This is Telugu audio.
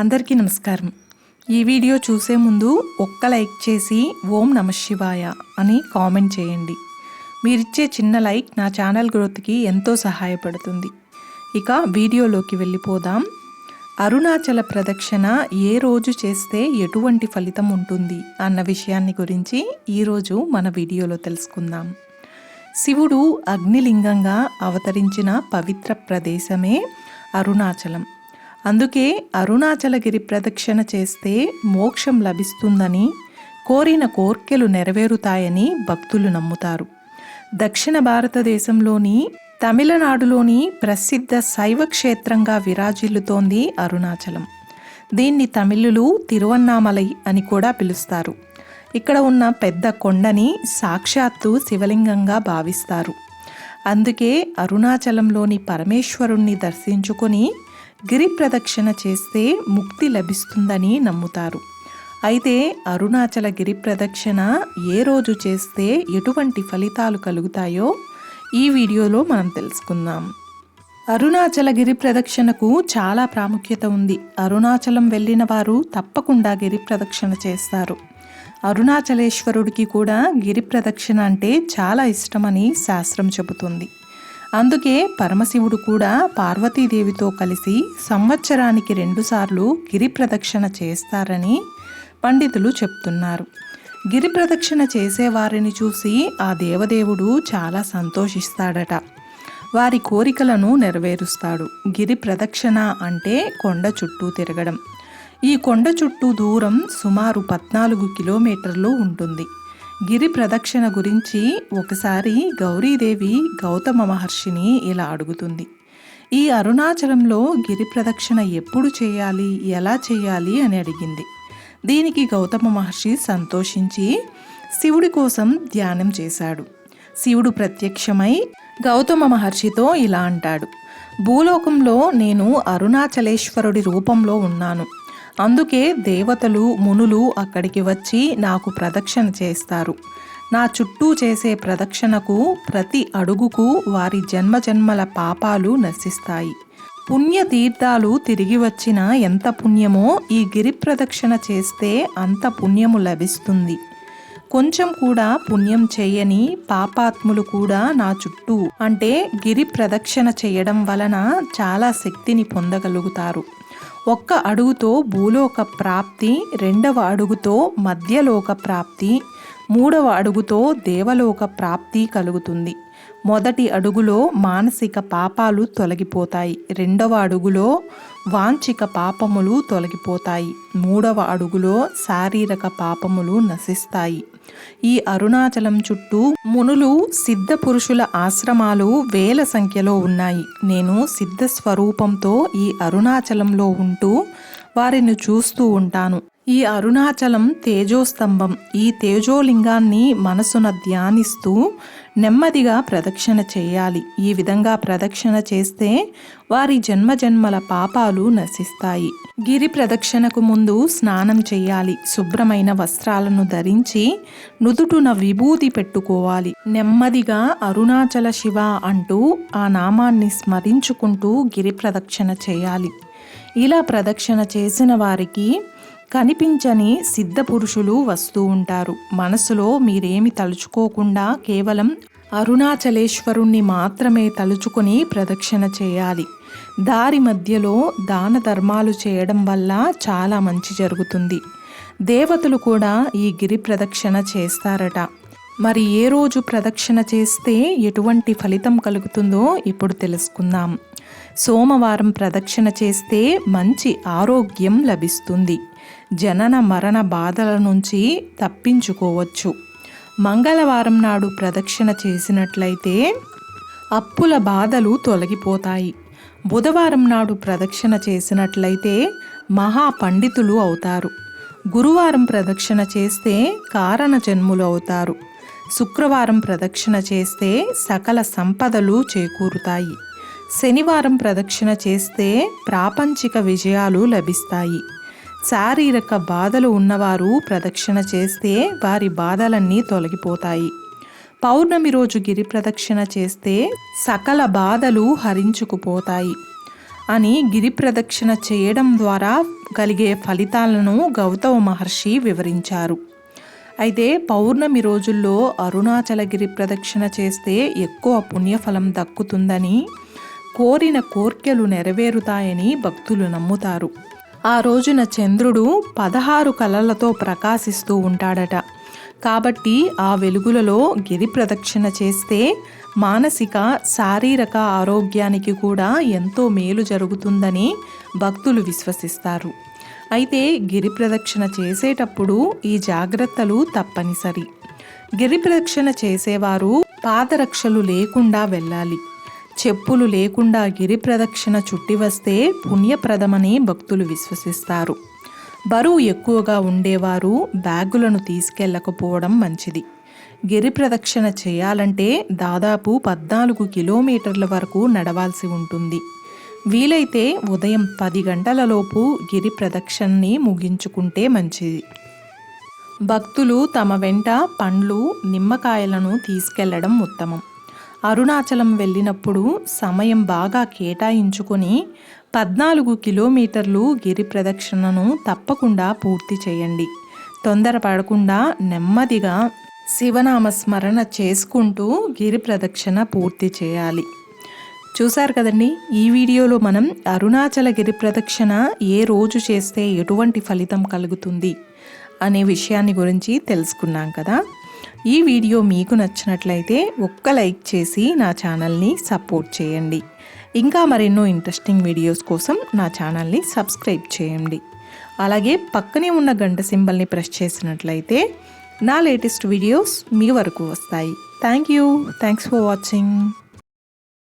అందరికీ నమస్కారం. ఈ వీడియో చూసే ముందు ఒక్క లైక్ చేసి ఓం నమ శివాయ అని కామెంట్ చేయండి. మీరిచ్చే చిన్న లైక్ నా ఛానల్ గ్రోత్కి ఎంతో సహాయపడుతుంది. ఇక వీడియోలోకి వెళ్ళిపోదాం. అరుణాచల ప్రదక్షిణ ఏ రోజు చేస్తే ఎటువంటి ఫలితం ఉంటుంది అన్న విషయాన్ని గురించి ఈరోజు మన వీడియోలో తెలుసుకుందాం. శివుడు అగ్నిలింగంగా అవతరించిన పవిత్ర ప్రదేశమే అరుణాచలం. అందుకే అరుణాచలగిరి ప్రదక్షిణ చేస్తే మోక్షం లభిస్తుందని కోరిన కోర్కెలు నెరవేరుతాయని భక్తులు నమ్ముతారు. దక్షిణ భారతదేశంలోని తమిళనాడులోని ప్రసిద్ధ శైవ క్షేత్రంగా విరాజిల్లుతోంది అరుణాచలం. దీన్ని తమిళులు తిరువన్నామలై అని కూడా పిలుస్తారు. ఇక్కడ ఉన్న పెద్ద కొండని సాక్షాత్తు శివలింగంగా భావిస్తారు. అందుకే అరుణాచలంలోని పరమేశ్వరుణ్ణి దర్శించుకొని గిరి ప్రదక్షిణ చేస్తే ముక్తి లభిస్తుందని నమ్ముతారు. అయితే అరుణాచల గిరి ప్రదక్షిణ ఏ రోజు చేస్తే ఎటువంటి ఫలితాలు కలుగుతాయో ఈ వీడియోలో మనం తెలుసుకుందాం. అరుణాచల గిరి ప్రదక్షిణకు చాలా ప్రాముఖ్యత ఉంది. అరుణాచలం వెళ్ళిన వారు తప్పకుండా గిరి ప్రదక్షిణ చేస్తారు. అరుణాచలేశ్వరుడికి కూడా గిరి ప్రదక్షిణ అంటే చాలా ఇష్టమని శాస్త్రం చెబుతుంది. అందుకే పరమశివుడు కూడా పార్వతీదేవితో కలిసి సంవత్సరానికి రెండుసార్లు గిరి ప్రదక్షిణ చేస్తారని పండితులు చెప్తున్నారు. గిరి ప్రదక్షిణ చేసేవారిని చూసి ఆ దేవదేవుడు చాలా సంతోషిస్తాడట. వారి కోరికలను నెరవేరుస్తాడు. గిరి ప్రదక్షిణ అంటే కొండ చుట్టూ తిరగడం. ఈ కొండ చుట్టూ దూరం సుమారు పద్నాలుగు కిలోమీటర్లు ఉంటుంది. గిరి ప్రదక్షిణ గురించి ఒకసారి గౌరీదేవి గౌతమ మహర్షిని ఇలా అడుగుతుంది. ఈ అరుణాచలంలో గిరి ప్రదక్షిణ ఎప్పుడు చేయాలి ఎలా చేయాలి అని అడిగింది. దీనికి గౌతమ మహర్షి సంతోషించి శివుడి కోసం ధ్యానం చేశాడు. శివుడు ప్రత్యక్షమై గౌతమ మహర్షితో ఇలా అంటాడు. భూలోకంలో నేను అరుణాచలేశ్వరుడి రూపంలో ఉన్నాను. అందుకే దేవతలు మునులు అక్కడికి వచ్చి నాకు ప్రదక్షిణ చేస్తారు. నా చుట్టూ చేసే ప్రదక్షిణకు ప్రతి అడుగుకు వారి జన్మ జన్మల పాపాలు నశిస్తాయి. పుణ్య తీర్థాలు తిరిగి వచ్చిన ఎంత పుణ్యమో ఈ గిరి ప్రదక్షిణ చేస్తే అంత పుణ్యము లభిస్తుంది. కొంచెం కూడా పుణ్యం చేయని పాపాత్ములు కూడా నా చుట్టూ. అంటే గిరి ప్రదక్షిణ చేయడం వలన చాలా శక్తిని పొందగలుగుతారు. ఒక్క అడుగుతో భూలోక ప్రాప్తి రెండవ అడుగుతో మధ్యలోక ప్రాప్తి మూడవ అడుగుతో దేవలోక ప్రాప్తి కలుగుతుంది. మొదటి అడుగులో మానసిక పాపాలు తొలగిపోతాయి. రెండవ అడుగులో వాంఛిక పాపములు తొలగిపోతాయి. మూడవ అడుగులో శారీరక పాపములు నశిస్తాయి. ఈ అరుణాచలం చుట్టూ మునులు సిద్ధ పురుషుల ఆశ్రమాలు వేల సంఖ్యలో ఉన్నాయి. నేను సిద్ధ స్వరూపంతో ఈ అరుణాచలంలో ఉంటూ వారిని చూస్తూ ఉంటాను. ఈ అరుణాచలం తేజోస్తంభం. ఈ తేజోలింగాన్ని మనసున ధ్యానిస్తూ నెమ్మదిగా ప్రదక్షిణ చేయాలి. ఈ విధంగా ప్రదక్షిణ చేస్తే వారి జన్మజన్మల పాపాలు నశిస్తాయి. గిరి ప్రదక్షిణకు ముందు స్నానం చేయాలి. శుభ్రమైన వస్త్రాలను ధరించి నుదుటున విభూతి పెట్టుకోవాలి. నెమ్మదిగా అరుణాచల శివ అంటూ ఆ నామాన్ని స్మరించుకుంటూ గిరి ప్రదక్షిణ చేయాలి. ఇలా ప్రదక్షిణ చేసిన వారికి కనిపించని సిద్ధ పురుషులు వస్తూ ఉంటారు. మనసులో మీరేమి తలుచుకోకుండా కేవలం అరుణాచలేశ్వరుణ్ణి మాత్రమే తలుచుకొని ప్రదక్షిణ చేయాలి. దారి మధ్యలో దాన ధర్మాలు చేయడం వల్ల చాలా మంచి జరుగుతుంది. దేవతలు కూడా ఈ గిరి ప్రదక్షిణ చేస్తారట. మరి ఏ రోజు ప్రదక్షిణ చేస్తే ఎటువంటి ఫలితం కలుగుతుందో ఇప్పుడు తెలుసుకుందాం. సోమవారం ప్రదక్షిణ చేస్తే మంచి ఆరోగ్యం లభిస్తుంది. జనన మరణ బాధల నుంచి తప్పించుకోవచ్చు. మంగళవారం నాడు ప్రదక్షిణ చేసినట్లయితే అప్పుల బాధలు తొలగిపోతాయి. బుధవారం నాడు ప్రదక్షిణ చేసినట్లయితే మహా పండితులు అవుతారు. గురువారం ప్రదక్షిణ చేస్తే కారణ జన్ములు అవుతారు. శుక్రవారం ప్రదక్షిణ చేస్తే సకల సంపదలు చేకూరుతాయి. శనివారం ప్రదక్షిణ చేస్తే ప్రాపంచిక విజయాలు లభిస్తాయి. శారీరక బాధలు ఉన్నవారు ప్రదక్షిణ చేస్తే వారి బాధలన్నీ తొలగిపోతాయి. పౌర్ణమి రోజు గిరి ప్రదక్షిణ చేస్తే సకల బాధలు హరించుకుపోతాయి. అని గిరి ప్రదక్షిణ చేయడం ద్వారా కలిగే ఫలితాలను గౌతమ మహర్షి వివరించారు. అయితే పౌర్ణమి రోజుల్లో అరుణాచలగిరి ప్రదక్షిణ చేస్తే ఎక్కువ పుణ్యఫలం దక్కుతుందని కోరిన కోర్కెలు నెరవేరుతాయని భక్తులు నమ్ముతారు. ఆ రోజున చంద్రుడు పదహారు కళలతో ప్రకాశిస్తూ ఉంటాడట. కాబట్టి ఆ వెలుగులలో గిరి ప్రదక్షిణ చేస్తే మానసిక శారీరక ఆరోగ్యానికి కూడా ఎంతో మేలు జరుగుతుందని భక్తులు విశ్వసిస్తారు. అయితే గిరి ప్రదక్షిణ చేసేటప్పుడు ఈ జాగ్రత్తలు తప్పనిసరి. గిరి ప్రదక్షిణ చేసేవారు పాదరక్షలు లేకుండా వెళ్ళాలి. చెప్పులు లేకుండా గిరి ప్రదక్షిణ చుట్టి వస్తే పుణ్యప్రదమని భక్తులు విశ్వసిస్తారు. బరువు ఎక్కువగా ఉండేవారు బ్యాగులను తీసుకెళ్ళకపోవడం మంచిది. గిరి ప్రదక్షిణ చేయాలంటే దాదాపు పద్నాలుగు కిలోమీటర్ల వరకు నడవాల్సి ఉంటుంది. వీలైతే ఉదయం పది గంటలలోపు గిరి ప్రదక్షిణని ముగించుకుంటే మంచిది. భక్తులు తమ వెంట పండ్లు నిమ్మకాయలను తీసుకెళ్ళడం ఉత్తమం. అరుణాచలం వెళ్ళినప్పుడు సమయం బాగా కేటాయించుకొని పద్నాలుగు కిలోమీటర్లు గిరి ప్రదక్షిణను తప్పకుండా పూర్తి చేయండి. తొందరపడకుండా నెమ్మదిగా శివనామ స్మరణ చేసుకుంటూ గిరి ప్రదక్షిణ పూర్తి చేయాలి. చూశారు కదండి? ఈ వీడియోలో మనం అరుణాచల గిరి ప్రదక్షిణ ఏ రోజు చేస్తే ఎటువంటి ఫలితం కలుగుతుంది అనే విషయాన్ని గురించి తెలుసుకున్నాం కదా? ఈ వీడియో మీకు నచ్చినట్లయితే ఒక్క లైక్ చేసి నా ఛానల్ని సపోర్ట్ చేయండి. ఇంకా మరెన్నో ఇంట్రెస్టింగ్ వీడియోస్ కోసం నా ఛానల్ని సబ్స్క్రైబ్ చేయండి. అలాగే పక్కనే ఉన్న గంట సింబల్ని ప్రెస్ చేసినట్లయితే నా లేటెస్ట్ వీడియోస్ మీ వరకు వస్తాయి. Thank you. Thanks for watching.